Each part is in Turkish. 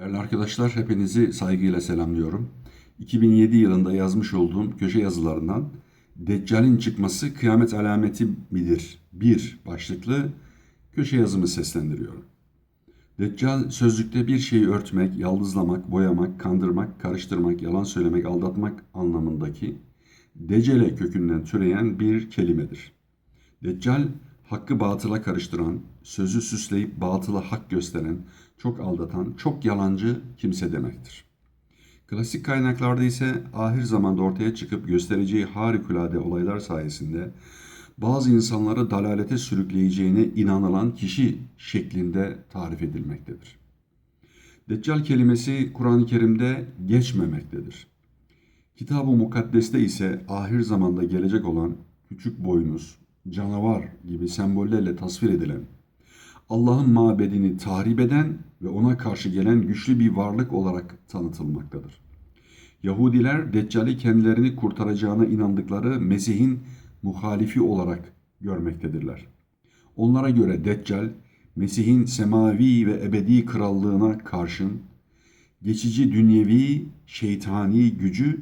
Değerli arkadaşlar, hepinizi saygıyla selamlıyorum. 2007 yılında yazmış olduğum köşe yazılarından Deccal'in çıkması kıyamet alameti midir? Bir başlıklı köşe yazımı seslendiriyorum. Deccal sözlükte bir şeyi örtmek, yaldızlamak, boyamak, kandırmak, karıştırmak, yalan söylemek, aldatmak anlamındaki decele kökünden türeyen bir kelimedir. Deccal, hakkı batıla karıştıran, sözü süsleyip batıla hak gösteren, çok aldatan, çok yalancı kimse demektir. Klasik kaynaklarda ise ahir zamanda ortaya çıkıp göstereceği harikulade olaylar sayesinde bazı insanları dalalete sürükleyeceğine inanılan kişi şeklinde tarif edilmektedir. Deccal kelimesi Kur'an-ı Kerim'de geçmemektedir. Kitab-ı Mukaddes'te ise ahir zamanda gelecek olan küçük boynuz, canavar gibi sembollerle tasvir edilen, Allah'ın mabedini tahrip eden ve ona karşı gelen güçlü bir varlık olarak tanıtılmaktadır. Yahudiler Deccal'i kendilerini kurtaracağına inandıkları Mesih'in muhalifi olarak görmektedirler. Onlara göre Deccal, Mesih'in semavi ve ebedi krallığına karşın geçici dünyevi, şeytani gücü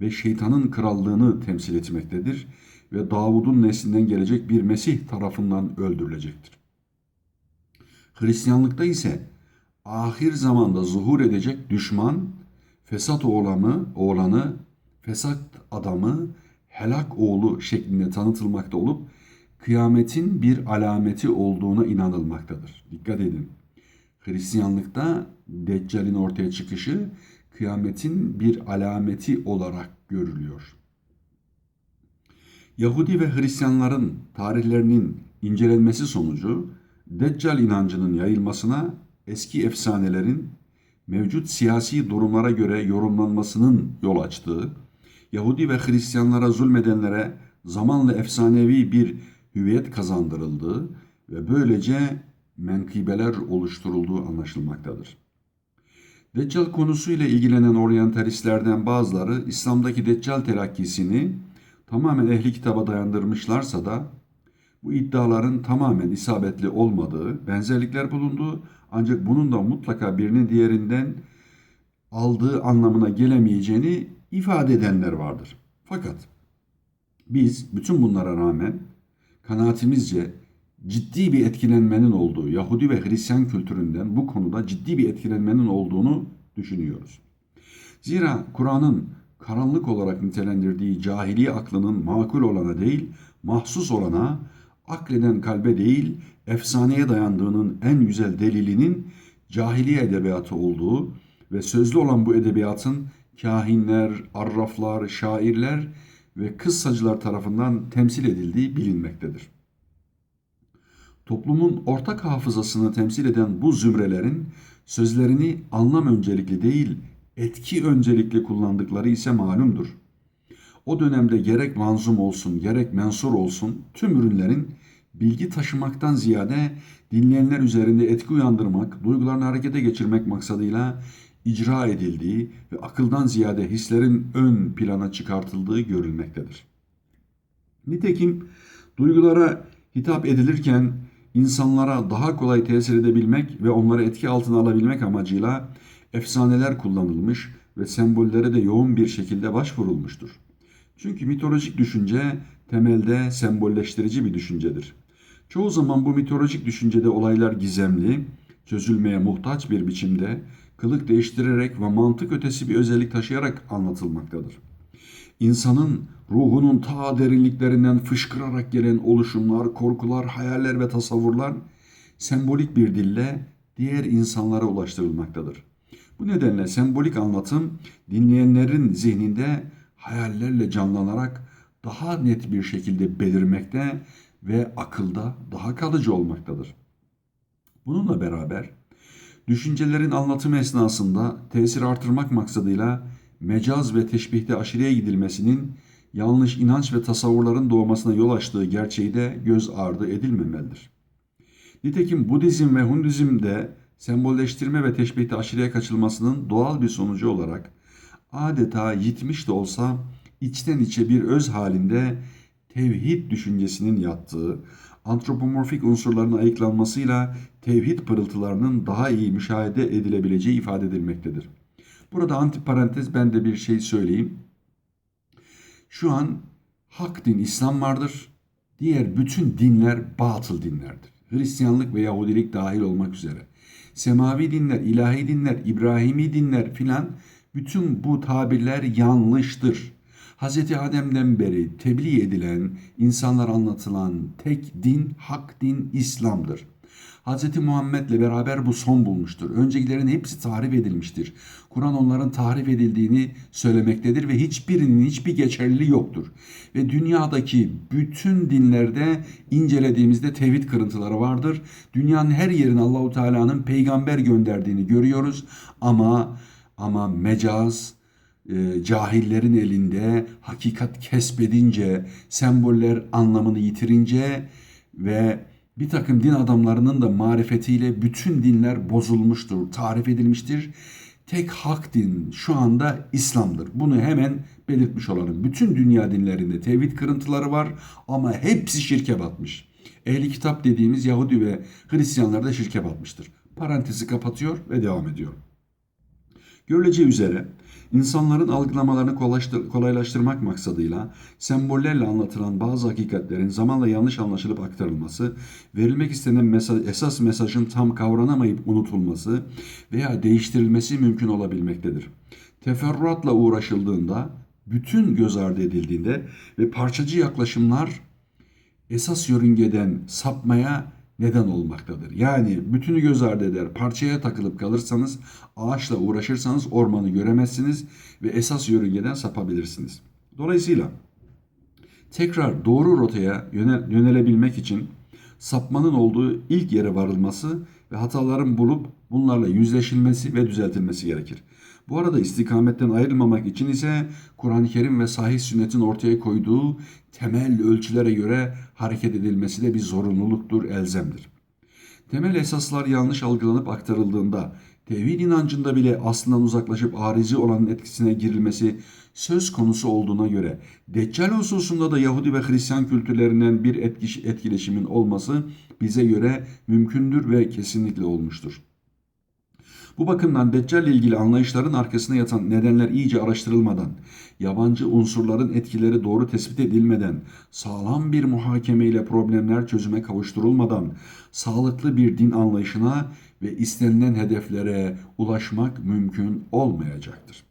ve şeytanın krallığını temsil etmektedir ve Davud'un neslinden gelecek bir Mesih tarafından öldürülecektir. Hristiyanlıkta ise ahir zamanda zuhur edecek düşman, fesat oğlanı, oğlanı, fesat adamı, helak oğlu şeklinde tanıtılmakta olup kıyametin bir alameti olduğuna inanılmaktadır. Dikkat edin. Hristiyanlıkta Deccal'in ortaya çıkışı kıyametin bir alameti olarak görülüyor. Yahudi ve Hristiyanların tarihlerinin incelenmesi sonucu Deccal inancının yayılmasına eski efsanelerin mevcut siyasi durumlara göre yorumlanmasının yol açtığı, Yahudi ve Hristiyanlara zulmedenlere zamanla efsanevi bir hüviyet kazandırıldığı ve böylece menkıbeler oluşturulduğu anlaşılmaktadır. Deccal konusuyla ilgilenen oryantalistlerden bazıları İslam'daki Deccal telakkisini tamamen ehli kitaba dayandırmışlarsa da bu iddiaların tamamen isabetli olmadığı, benzerlikler bulunduğu ancak bunun da mutlaka birinin diğerinden aldığı anlamına gelemeyeceğini ifade edenler vardır. Fakat biz bütün bunlara rağmen kanaatimizce ciddi bir etkilenmenin olduğu, Yahudi ve Hristiyan kültüründen bu konuda ciddi bir etkilenmenin olduğunu düşünüyoruz. Zira Kur'an'ın karanlık olarak nitelendirdiği cahiliye aklının makul olana değil, mahsus olana, akleden kalbe değil, efsaneye dayandığının en güzel delilinin cahiliye edebiyatı olduğu ve sözlü olan bu edebiyatın kahinler, arraflar, şairler ve kıssacılar tarafından temsil edildiği bilinmektedir. Toplumun ortak hafızasını temsil eden bu zümrelerin sözlerini anlam öncelikli değil, etki öncelikli kullandıkları ise malumdur. O dönemde gerek manzum olsun, gerek mensur olsun tüm ürünlerin bilgi taşımaktan ziyade dinleyenler üzerinde etki uyandırmak, duygularını harekete geçirmek maksadıyla icra edildiği ve akıldan ziyade hislerin ön plana çıkartıldığı görülmektedir. Nitekim duygulara hitap edilirken insanlara daha kolay tesir edebilmek ve onları etki altına alabilmek amacıyla efsaneler kullanılmış ve sembollere de yoğun bir şekilde başvurulmuştur. Çünkü mitolojik düşünce temelde sembolleştirici bir düşüncedir. Çoğu zaman bu mitolojik düşüncede olaylar gizemli, çözülmeye muhtaç bir biçimde kılık değiştirerek ve mantık ötesi bir özellik taşıyarak anlatılmaktadır. İnsanın ruhunun ta derinliklerinden fışkırarak gelen oluşumlar, korkular, hayaller ve tasavvurlar sembolik bir dille diğer insanlara ulaştırılmaktadır. Bu nedenle sembolik anlatım dinleyenlerin zihninde hayallerle canlanarak daha net bir şekilde belirmekte ve akılda daha kalıcı olmaktadır. Bununla beraber düşüncelerin anlatımı esnasında tesir artırmak maksadıyla mecaz ve teşbihte aşırıya gidilmesinin yanlış inanç ve tasavvurların doğmasına yol açtığı gerçeği de göz ardı edilmemelidir. Nitekim Budizm ve Hundizm'de sembolleştirme ve teşbihte aşırıya kaçılmasının doğal bir sonucu olarak adeta yitmiş de olsa içten içe bir öz halinde tevhid düşüncesinin yattığı, antropomorfik unsurların ayıklanmasıyla tevhid pırıltılarının daha iyi müşahede edilebileceği ifade edilmektedir. Burada antiparantez ben de bir şey söyleyeyim. Şu an hak din İslam vardır. Diğer bütün dinler batıl dinlerdir. Hristiyanlık ve Yahudilik dahil olmak üzere. Semavi dinler, ilahi dinler, İbrahimi dinler filan bütün bu tabirler yanlıştır. Hz. Adem'den beri tebliğ edilen, insanlar anlatılan tek din, hak din İslam'dır. Hz. Muhammed'le beraber bu son bulmuştur. Öncekilerin hepsi tahrif edilmiştir. Kur'an onların tahrif edildiğini söylemektedir ve hiçbirinin hiçbir geçerliliği yoktur. Ve dünyadaki bütün dinlerde incelediğimizde tevhid kırıntıları vardır. Dünyanın her yerine Allahu Teala'nın peygamber gönderdiğini görüyoruz ama ama mecaz, e, cahillerin elinde hakikat kesbedince, semboller anlamını yitirince ve bir takım din adamlarının da marifetiyle bütün dinler bozulmuştur, tarif edilmiştir. Tek hak din şu anda İslam'dır. Bunu hemen belirtmiş olalım. Bütün dünya dinlerinde tevhid kırıntıları var ama hepsi şirke batmış. Ehli kitap dediğimiz Yahudi ve Hristiyanlar da şirke batmıştır. Parantezi kapatıyor ve devam ediyor. Görüleceği üzere insanların algılamalarını kolaylaştır- kolaylaştırmak maksadıyla sembollerle anlatılan bazı hakikatlerin zamanla yanlış anlaşılıp aktarılması, verilmek istenen mesaj, esas mesajın tam kavranamayıp unutulması veya değiştirilmesi mümkün olabilmektedir. Teferruatla uğraşıldığında, bütün göz ardı edildiğinde ve parçacı yaklaşımlar esas yörüngeden sapmaya neden olmaktadır. Yani bütünü göz ardı eder, parçaya takılıp kalırsanız, ağaçla uğraşırsanız ormanı göremezsiniz ve esas yörüngeden sapabilirsiniz. Dolayısıyla tekrar doğru rotaya yönel- yönelebilmek için sapmanın olduğu ilk yere varılması ve hataların bulup bunlarla yüzleşilmesi ve düzeltilmesi gerekir. Bu arada istikametten ayrılmamak için ise Kur'an-ı Kerim ve sahih sünnetin ortaya koyduğu temel ölçülere göre hareket edilmesi de bir zorunluluktur, elzemdir. Temel esaslar yanlış algılanıp aktarıldığında tevhid inancında bile aslından uzaklaşıp arizi olanın etkisine girilmesi söz konusu olduğuna göre Deccal hususunda da Yahudi ve Hristiyan kültürlerinden bir etkileşimin olması bize göre mümkündür ve kesinlikle olmuştur. Bu bakımdan Deccal ile ilgili anlayışların arkasında yatan nedenler iyice araştırılmadan, yabancı unsurların etkileri doğru tespit edilmeden, sağlam bir muhakemeyle problemler çözüme kavuşturulmadan, sağlıklı bir din anlayışına ve istenilen hedeflere ulaşmak mümkün olmayacaktır.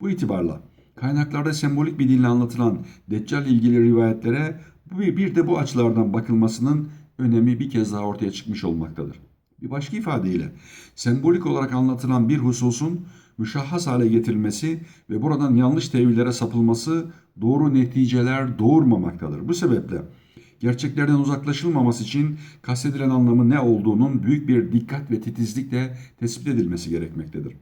Bu itibarla kaynaklarda sembolik bir dille anlatılan Deccal ile ilgili rivayetlere bir de bu açılardan bakılmasının önemi bir kez daha ortaya çıkmış olmaktadır. Bir başka ifadeyle sembolik olarak anlatılan bir hususun müşahhas hale getirilmesi ve buradan yanlış tevillere sapılması doğru neticeler doğurmamaktadır. Bu sebeple gerçeklerden uzaklaşılmaması için kastedilen anlamı ne olduğunun büyük bir dikkat ve titizlikle tespit edilmesi gerekmektedir.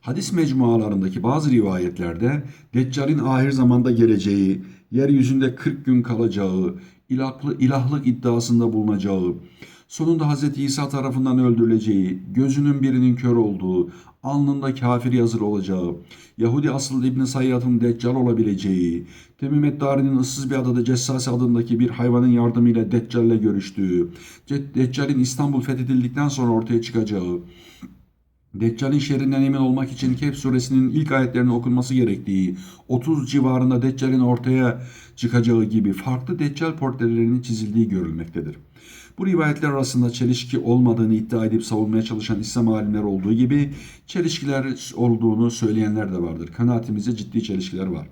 Hadis mecmualarındaki bazı rivayetlerde Deccal'in ahir zamanda geleceği, yeryüzünde 40 gün kalacağı, ilahlı, ilahlık iddiasında bulunacağı, sonunda Hz. İsa tarafından öldürüleceği, gözünün birinin kör olduğu, alnında kafir yazılı olacağı, Yahudi asıllı İbn Sayyad'ın Deccal olabileceği, Temim Eddari'nin ıssız bir adada Cessasi adındaki bir hayvanın yardımıyla Deccal'le görüştüğü, Deccal'in İstanbul fethedildikten sonra ortaya çıkacağı, Deccal'in şerrinden emin olmak için Kehf suresinin ilk ayetlerinin okunması gerektiği, 30 civarında Deccal'in ortaya çıkacağı gibi farklı Deccal portrelerinin çizildiği görülmektedir. Bu rivayetler arasında çelişki olmadığını iddia edip savunmaya çalışan İslam alimler olduğu gibi çelişkiler olduğunu söyleyenler de vardır. Kanaatimizde ciddi çelişkiler var.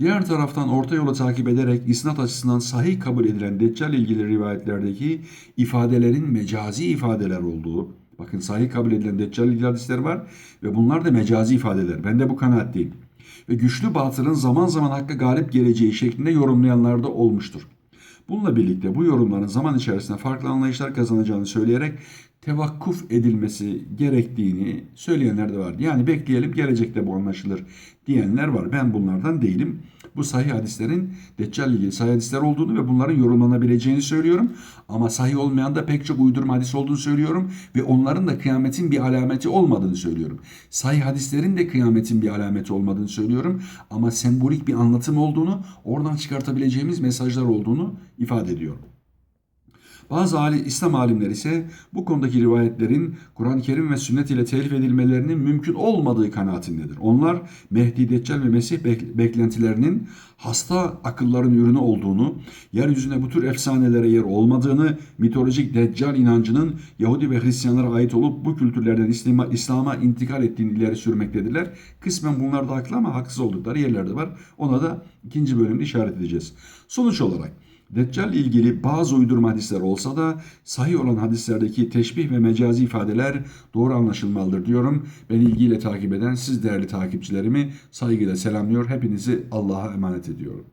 Diğer taraftan orta yolu takip ederek isnat açısından sahih kabul edilen Deccal ilgili rivayetlerdeki ifadelerin mecazi ifadeler olduğu, bakın sahih kabul edilen Deccal ilgili hadisler var ve bunlar da mecazi ifadeler. Ben de bu kanaatteyim. Ve güçlü batılın zaman zaman hakka galip geleceği şeklinde yorumlayanlar da olmuştur. Bununla birlikte bu yorumların zaman içerisinde farklı anlayışlar kazanacağını söyleyerek tevakkuf edilmesi gerektiğini söyleyenler de var. Yani bekleyelim gelecekte bu anlaşılır diyenler var. Ben bunlardan değilim. Bu sahih hadislerin Deccal ilgili sahih hadisler olduğunu ve bunların yorumlanabileceğini söylüyorum. Ama sahih olmayan da pek çok uydurma hadis olduğunu söylüyorum. Ve onların da kıyametin bir alameti olmadığını söylüyorum. Sahih hadislerin de kıyametin bir alameti olmadığını söylüyorum. Ama sembolik bir anlatım olduğunu, oradan çıkartabileceğimiz mesajlar olduğunu ifade ediyorum. Bazı ali, İslam alimleri ise bu konudaki rivayetlerin Kur'an-ı Kerim ve sünnet ile telif edilmelerinin mümkün olmadığı kanaatindedir. Onlar Mehdi, Deccal ve Mesih bek- beklentilerinin hasta akılların ürünü olduğunu, yeryüzünde bu tür efsanelere yer olmadığını, mitolojik Deccal inancının Yahudi ve Hristiyanlara ait olup bu kültürlerden İslam'a, İslam'a intikal ettiğini ileri sürmektedirler. Kısmen bunlar da haklı ama haksız oldukları yerler de var. Ona da ikinci bölümde işaret edeceğiz. Sonuç olarak Deccal ile ilgili bazı uydurma hadisler olsa da sahih olan hadislerdeki teşbih ve mecazi ifadeler doğru anlaşılmalıdır diyorum. Beni ilgiyle takip eden siz değerli takipçilerimi saygıyla selamlıyor. Hepinizi Allah'a emanet ediyorum.